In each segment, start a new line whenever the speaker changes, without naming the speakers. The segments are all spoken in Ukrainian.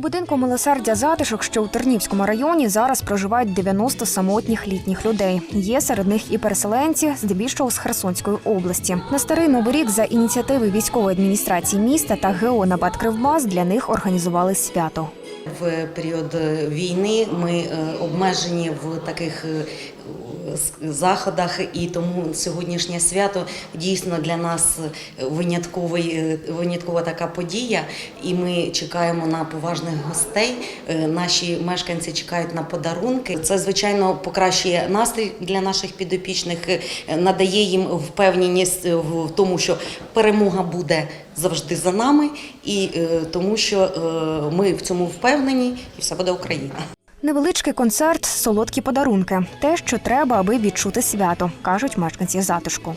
будинку милосердя затишок, що у Тернівському районі, зараз проживають 90 самотніх літніх людей. Є серед них і переселенці, здебільшого з Херсонської області. На старий новий рік за ініціативи військової адміністрації міста та ГО «Набат Кривбас» для них організували свято.
В період війни ми е, обмежені в таких е, заходах, і тому сьогоднішнє свято дійсно для нас винятковий, е, виняткова така подія. І ми чекаємо на поважних гостей. Наші мешканці чекають на подарунки. Це звичайно покращує настрій для наших підопічних, надає їм впевненість в тому, що перемога буде завжди за нами, і тому що ми в цьому впевнені, і все буде Україна.
Невеличкий концерт, солодкі подарунки те, що треба, аби відчути свято, кажуть мешканці затишку.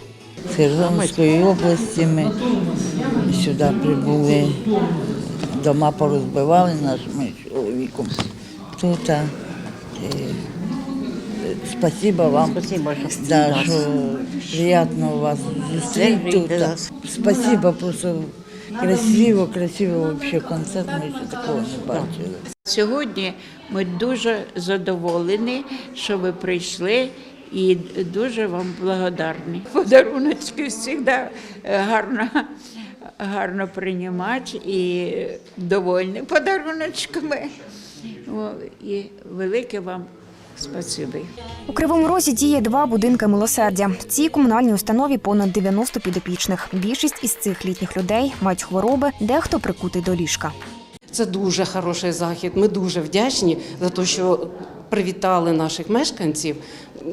з Херсонської області ми сюди прибули, дома порозбивали нашими чоловіком. Тут а, е, спасибо вам,
Спасибо, що
да, що приємно вас зустріти тут. Спасибо, просто красиво, красиво вообще концерт, ми ще такого не бачили.
Сьогодні ми дуже задоволені, що ви прийшли. І дуже вам благодарні. Подаруночки завжди гарно, гарно приймати і довольні подаруночками. І велике вам спасибі.
У Кривому Розі діє два будинки милосердя. В цій комунальній установі понад 90 підопічних. Більшість із цих літніх людей мають хвороби, дехто прикутий до ліжка.
Це дуже хороший захід. Ми дуже вдячні за те, що привітали наших мешканців.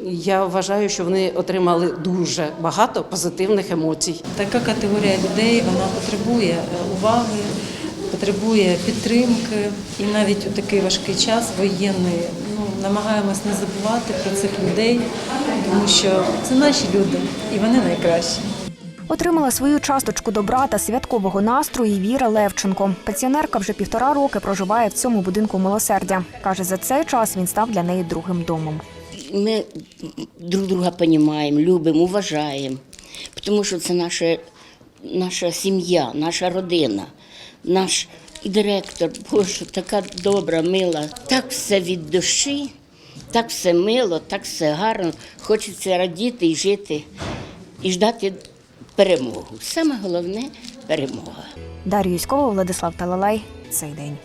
Я вважаю, що вони отримали дуже багато позитивних емоцій.
Така категорія людей вона потребує е, уваги, потребує підтримки. І навіть у такий важкий час воєнний намагаємось не забувати про цих людей, тому що це наші люди і вони найкращі.
Отримала свою часточку добра та святкового настрою Віра Левченко. Пенсіонерка вже півтора роки проживає в цьому будинку милосердя. Каже, за цей час він став для неї другим домом.
Ми друг друга розуміємо, любимо, уважаємо, тому що це наша, наша сім'я, наша родина, наш і директор, Боже, така добра, мила. Так все від душі, так все мило, так все гарно. Хочеться радіти і жити, і ждати перемогу. Саме головне перемога.
Дар'ю Юськова, Владислав Талалай. Цей день.